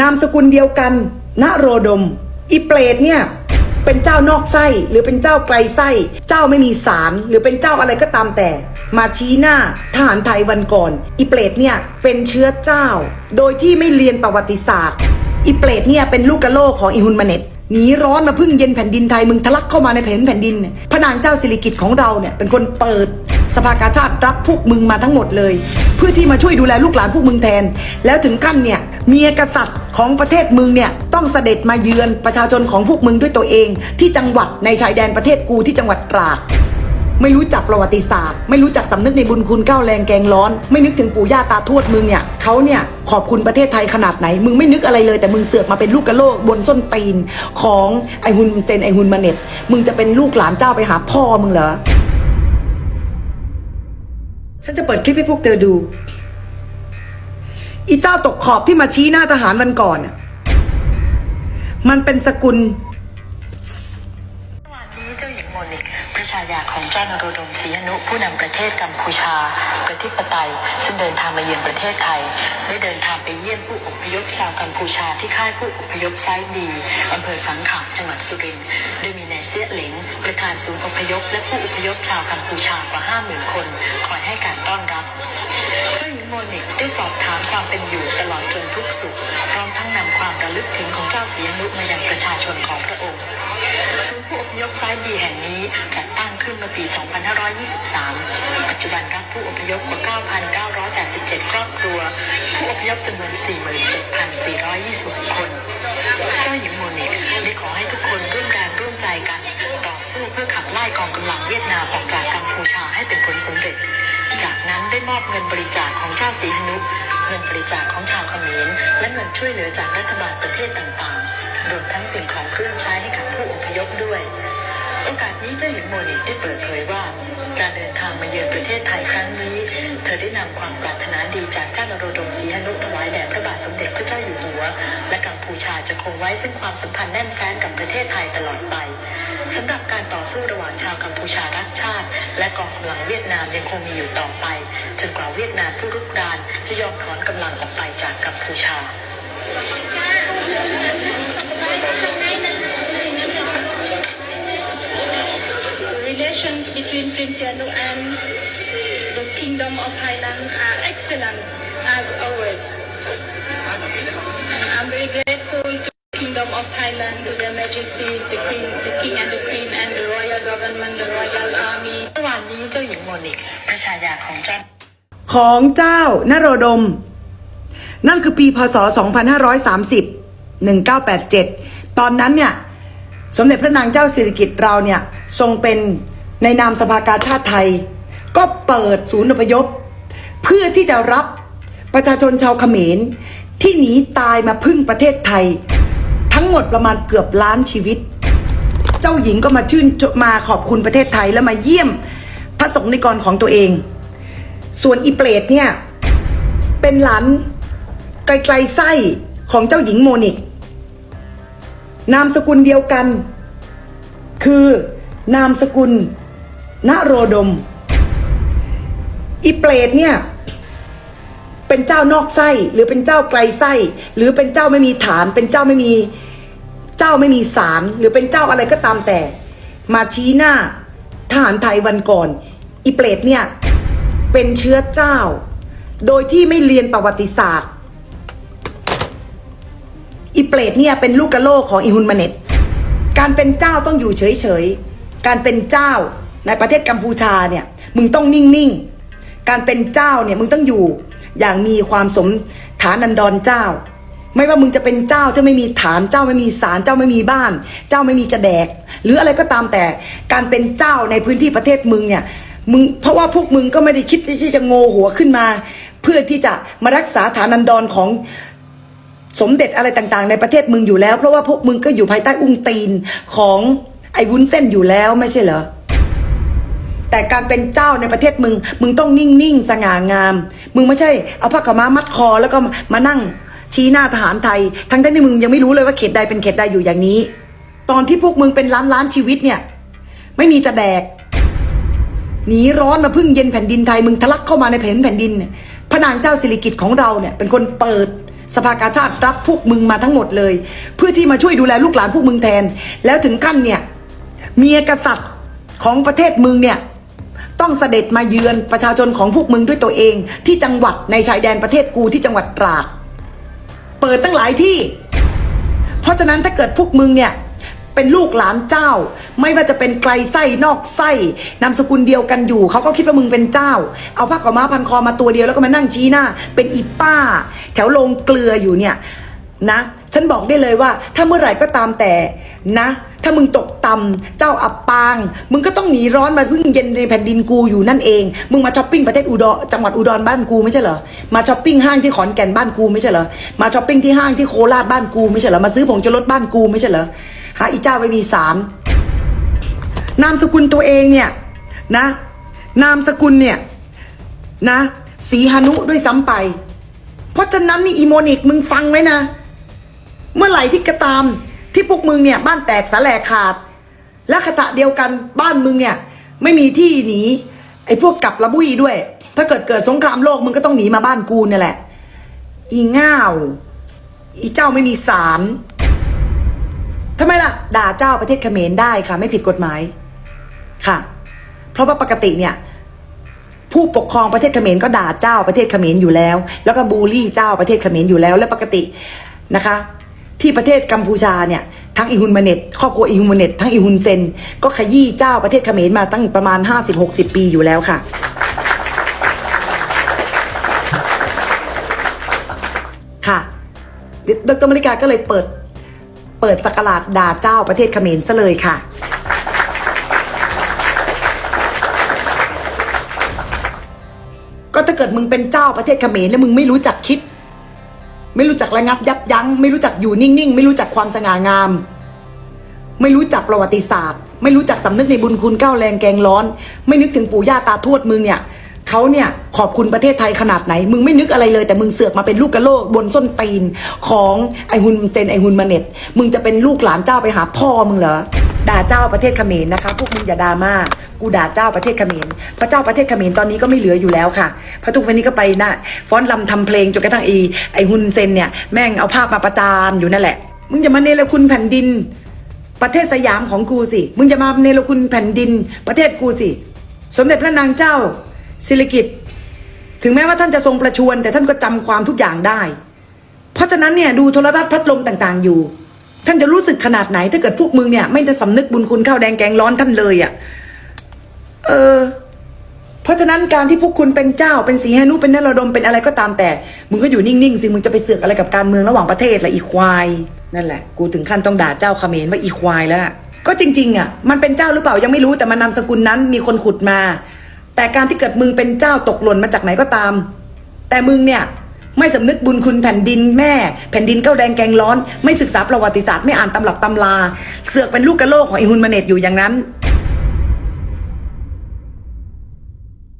นามสกุลเดียวกันณโรดม อีเปรตเนี่ยเป็นเจ้านอกไส้หรือเป็นเจ้าไกลไส้ เจ้าไม่มีสารหรือเป็นเจ้าอะไรก็ตามแต่ มาชี้หน้าทหารไทยวันก่อน อีเปรตเนี่ยเป็นเชื้อเจ้า โดยที่ไม่เรียนประวัติศาสตร์ อีเปรตเนี่ยเป็นลูกกระโลกของอีฮุนมาเน็ตหนีร้อนมาพึ่งเย็นแผ่นดินไทยมึงทะลักเข้ามาในแผ่นแผ่นดินเนี่ยพระนางเจ้าสิริกิติ์ของเราเนี่ยเป็นคนเปิดสภากาชาติรับพวกมึงมาทั้งหมดเลย เพื่อที่มาช่วยดูแลลูกหลานพวกมึงแทน แล้วถึงขั้นเนี่ย เมียกษัตริย์ของประเทศมึงเนี่ยต้องเสด็จมาเยือนประชาชนของพวกมึงด้วยตัวเอง ที่จังหวัดในชายแดนประเทศกูที่จังหวัดตราดไม่รู้จักประวัติศาสตร์ ไม่รู้จักสำนึกในบุญคุณก้าวแรงแกงร้อน ไม่นึกถึงปู่ย่าตาทวดมึงเนี่ยเขาเนี่ยขอบคุณประเทศไทยขนาดไหน มึงไม่นึกอะไรเลยแต่มึงเสือกมาเป็นลูกกระโลกบนส้นตีนของไอฮุนเซนไอฮุนมาเน็ต มึงจะเป็นลูกหลานเจ้าไปหาพ่อมึงเหรอฉันจะเปิดคลิปให้พวกเธอดู อีเจ้าตกขอบที่มาชี้หน้าทหารวันก่อนน่ะมันเป็นสกุล เมื่อวานนี้เจ้าหญิงโมนิกพระชายาของเจ้านโรดมศรีหนุผู้นำประเทศกัมพูชา ประเทศปไตย ซึ่งเดินทางมาเยือนประเทศไทย ได้เดินทางไปเยี่ยมผู้อพยพชาวกัมพูชาที่ค่ายผู้อพยพไซบีอำเภอสังขะจังหวัดสุรินทร์โดยมีนายเสียหลิงประธานศูนย์อพยพและผู้อพยพชาวกัมพูชากว่า 50,000 คนคอยให้การต้อนรับ มนิกได้สอบถามความเป็นอยู่ตลอดจนทุกสุข พร้อมทั้งนำความระลึกถึงของเจ้าเสียนุมายังประชาชนของพระองค์ศูนย์ผู้อพยพไซบีแห่งนี้จัดตั้งขึ้นเมื่อปี 2523 ปัจจุบันรับผู้อพยพกว่า 9,987 ครอบครัว ผู้อพยพจำนวน 47,426 คน เจ้าหญิงโมนิกได้ขอให้ทุกคนร่วมแรงร่วมใจกัน ต่อสู้เพื่อขับไล่กองกำลังเวียดนามออกจากกัมพูชาให้เป็นผลสำเร็จ จากนั้นได้มอบเงินบริจาคของเจ้าสีหนุเงินบริจาคของชาวเขมรและเงินช่วยเหลือจากรัฐบาลประเทศต่างๆ รวมทั้งสิ่งของเครื่องใช้ให้กับผู้อพยพด้วย โอกาสนี้เจ้าหญิงโมนิกได้เปิดเผยว่า การเดินทางมาเยือนประเทศไทยครั้งนี้ เธอได้นำความปรารถนาดีจากเจ้านโรดมศรีหนุถวายแด่พระบาทสมเด็จพระเจ้าอยู่หัว และกัมพูชาจะคงไว้ซึ่งความสัมพันธ์แน่นแฟ้นกับประเทศไทยตลอดไปสำหรับการต่อสู้ระหว่างชาวกัมพูชารัก และกองกำลังเวียดนามยังคงมีอยู่ต่อไป จนกว่าเวียดนามผู้รุกรานจะยอมถอนกำลังออกไปจากกัมพูชา Kingdom of Thailand, to their majesties, the Queen, the King and the Queen, and the royal government, the royal army. เมื่อวานนี้เจ้าหญิงโมนิกพระชายาของเจ้าของเจ้านโรดม นั่นคือปีพศ 2530 1987 ตอนนั้นเนี่ย สมเด็จพระนางเจ้าสิริกิติ์เราเนี่ย ทรงเป็นในนามสภากาชาติไทย ก็เปิดศูนย์อพยพ เพื่อที่จะรับประชาชนชาวเขมรที่หนีตายมาพึ่งประเทศไทย ทั้งหมดประมาณเกือบล้านชีวิต เจ้าหญิงก็มาชื่นมาขอบคุณประเทศไทยแล้วมาเยี่ยมพระสงฆ์ในกรของตัวเอง ส่วนอีเปรตเนี่ย เป็นหลานไกลๆไส้ของเจ้าหญิงโมนิก นามสกุลเดียวกัน คือนามสกุลณโรดม อีเปรตเนี่ย เป็นเจ้านอกไส้ หรือเป็นเจ้าไกลไส้ หรือเป็นเจ้าไม่มีฐาน เป็นเจ้าไม่มี เจ้าไม่มีสาร หรือเป็นเจ้าอะไรก็ตามแต่ มาชี้หน้าทหารไทยวันก่อน อีเปรตเนี่ย เป็นเชื้อเจ้า โดยที่ไม่เรียนประวัติศาสตร์ อีเปรตเนี่ยเป็นลูกกระโลกของอีฮุนมาเน็ตการเป็นเจ้าต้องอยู่เฉยๆ การเป็นเจ้าในประเทศกัมพูชาเนี่ย มึงต้องนิ่งๆ การเป็นเจ้าเนี่ยมึงต้องอยู่ อย่างมีความสมฐานันดรเจ้า ไม่ว่ามึงจะเป็นเจ้าที่ไม่มีฐานเจ้าไม่มีศาลเจ้าไม่มีบ้าน เจ้าไม่มีจะแดก หรืออะไรก็ตามแต่การเป็นเจ้าในพื้นที่ประเทศมึงเนี่ยมึงเพราะว่าพวกมึงก็ไม่ได้คิดที่จะโง่หัวขึ้นมา เพื่อที่จะมารักษาฐานันดรของสมเด็จอะไรต่างๆ ในประเทศมึงอยู่แล้ว เพราะว่าพวกมึงก็อยู่ภายใต้อุ้งตีนของไอ้วุ้นเส้นอยู่แล้วไม่ใช่เหรอ แต่การเป็นเจ้าในประเทศมึง มึงต้องนิ่งๆสง่างาม มึงไม่ใช่เอาผ้าขาวม้ามัดคอแล้วก็มานั่งชี้หน้าทหารไทย ทั้งที่มึงยังไม่รู้เลยว่าเขตใดเป็นเขตใดอยู่อย่างนี้ ตอนที่พวกมึงเป็นล้านล้านชีวิตเนี่ย ไม่มีจะแดกหนีร้อนมาพึ่งเย็นแผ่นดินไทยมึงทะลักเข้ามาในแผ่นแผ่นดินเนี่ยพระนางเจ้าสิริกิติ์ของเราเนี่ยเป็นคนเปิดสภากาชาติรับพวกมึงมาทั้งหมดเลย เพื่อที่มาช่วยดูแลลูกหลานพวกมึงแทน แล้วถึงขั้นเนี่ยเมียกษัตริย์ของประเทศมึงเนี่ย ต้องเสด็จมาเยือนประชาชนของพวกมึงด้วยตัวเอง ที่จังหวัดในชายแดนประเทศกูที่จังหวัดตราด เปิดตั้งหลายที่ เพราะฉะนั้นถ้าเกิดพวกมึงเนี่ยเป็นลูกหลานเจ้า ไม่ว่าจะเป็นไกลไส้นอกไส้นามสกุลเดียวกันอยู่เขาก็คิดว่ามึงเป็นเจ้า เอาผ้าขาวม้าพันคอมาตัวเดียวแล้วก็มานั่งชี้หน้า เป็นอีป้า แถวโรงเกลืออยู่เนี่ยนะ ฉันบอกได้เลยว่า ถ้าเมื่อไหร่ก็ตามแต่นะ ถ้ามึงตกต่ำเจ้าอับปาง มึงก็ต้องหนีร้อนมาพึ่งเย็นในแผ่นดินกูอยู่นั่นเอง มึงมาช้อปปิ้งประเทศอุดรจังหวัดอุดรบ้านกูไม่ใช่เหรอ มาช้อปปิ้งห้างที่ขอนแก่นบ้านกูไม่ใช่เหรอ มาช้อปปิ้งที่ห้างที่โคราชบ้านกูไม่ใช่เหรอ มาซื้อผงชูรสบ้านกูไม่ใช่เหรอ หาอีเจ้าไม่มีสาร นามสกุลตัวเองเนี่ยนะ นามสกุลเนี่ยนะสีหนุด้วยซ้ำไป เพราะฉะนั้นนี่อีโมนิกมึงฟังไว้นะ เมื่อไหร่ที่กระตาม ที่พวกมึงเนี่ยบ้านแตกสาแหลกขาด และขณะเดียวกันบ้านมึงเนี่ยไม่มีที่หนีไอ้พวกกลับระบุยด้วย ถ้าเกิดเกิดสงครามโลกมึงก็ต้องหนีมาบ้านกูเนี่ยแหละ อีง่าว อีเจ้าไม่มีสารทำไมล่ะ ด่าเจ้าประเทศเขมรได้ค่ะ ไม่ผิดกฎหมายค่ะ เพราะว่าปกติเนี่ย ผู้ปกครองประเทศเขมรก็ด่าเจ้าประเทศเขมรอยู่แล้ว แล้วก็บูลลี่เจ้าประเทศเขมรอยู่แล้ว และปกตินะคะ ที่ประเทศกัมพูชาเนี่ยทั้งอีฮุนมาเน็ตครอบครัวอีฮุนมาเน็ตทั้งอีฮุนเซน ก็ขยี้เจ้าประเทศเขมรมาตั้งประมาณ 50-60 ปีอยู่แล้วค่ะ ค่ะดรมริกาก็เลยเปิดเปิดสกราดด่าเจ้าประเทศเขมรซะเลยค่ะ ก็ถ้าเกิดมึงเป็นเจ้าประเทศเขมรแล้วมึงไม่รู้จักคิด ไม่รู้จักระงับยับยั้ง ไม่รู้จักอยู่นิ่งๆ ไม่รู้จักความสง่างาม ไม่รู้จักประวัติศาสตร์ ไม่รู้จักสำนึกในบุญคุณก้าวแรงแกงร้อน ไม่นึกถึงปู่ย่าตาทวดมึงเนี่ย เขาเนี่ยขอบคุณประเทศไทยขนาดไหน มึงไม่นึกอะไรเลยแต่มึงเสือกมาเป็นลูกกระโลกบนส้นตีนของไอฮุนเซนไอฮุนมาเน็ต มึงจะเป็นลูกหลานเจ้าไปหาพ่อมึงเหรอด่าเจ้าประเทศเขมรนะคะ พวกมึงอย่าดราม่ากูด่าเจ้าประเทศเขมรพระเจ้าประเทศเขมรตอนนี้ก็ไม่เหลืออยู่แล้วค่ะพระทุกวันนี้ก็ไปนะฟ้อนลำทำเพลงจนกระทั่งไอไอฮุนเซนเนี่ยแม่งเอาภาพมาประจานอยู่นั่นแหละ มึงอย่ามาเนรคุณแผ่นดิน ประเทศสยามของกูสิ มึงจะมาเนรคุณแผ่นดิน ประเทศกูสิ สมเด็จพระนางเจ้า สิริกิติ์ถึงแม้ว่าท่านจะทรงประชวรแต่ท่านก็จำความทุกอย่างได้ เพราะฉะนั้นเนี่ยดูโทรทัศน์พัดลมต่างๆอยู่ ท่านจะรู้สึกขนาดไหนถ้าเกิดพวกมึงเนี่ย ไม่ได้สำนึกบุญคุณข้าวแดงแกงร้อนท่านเลยอะ่ะเออเพราะฉะนั้นการที่พวกคุณเป็นเจ้าเป็นสีหนุเป็นนรดมเป็นอะไรก็ตามแต่ มึงก็อยู่นิ่งๆสิมึงจะไปเสือกอะไรกับการเมืองระหว่างประเทศละอีควายนั่นแหละ กูถึงขั้นต้องด่าเจ้าเขมรว่าอีควายแล้วล่ะก็จริงๆอะมันเป็นเจ้าหรือเปล่ายังไม่รู้แต่มันนามสกุลนั้นมีคนขุดมา แต่การที่เกิดมึงเป็นเจ้าตกหล่นมาจากไหนก็ตาม แต่มึงเนี่ยไม่สำนึกบุญคุณแผ่นดินแม่ แผ่นดินเก้าแดงแกงร้อน ไม่ศึกษาประวัติศาสตร์ไม่อ่านตำรับตำราเสือกเป็นลูกกระโลกของอิฮุนมาเนตอยู่อย่างนั้น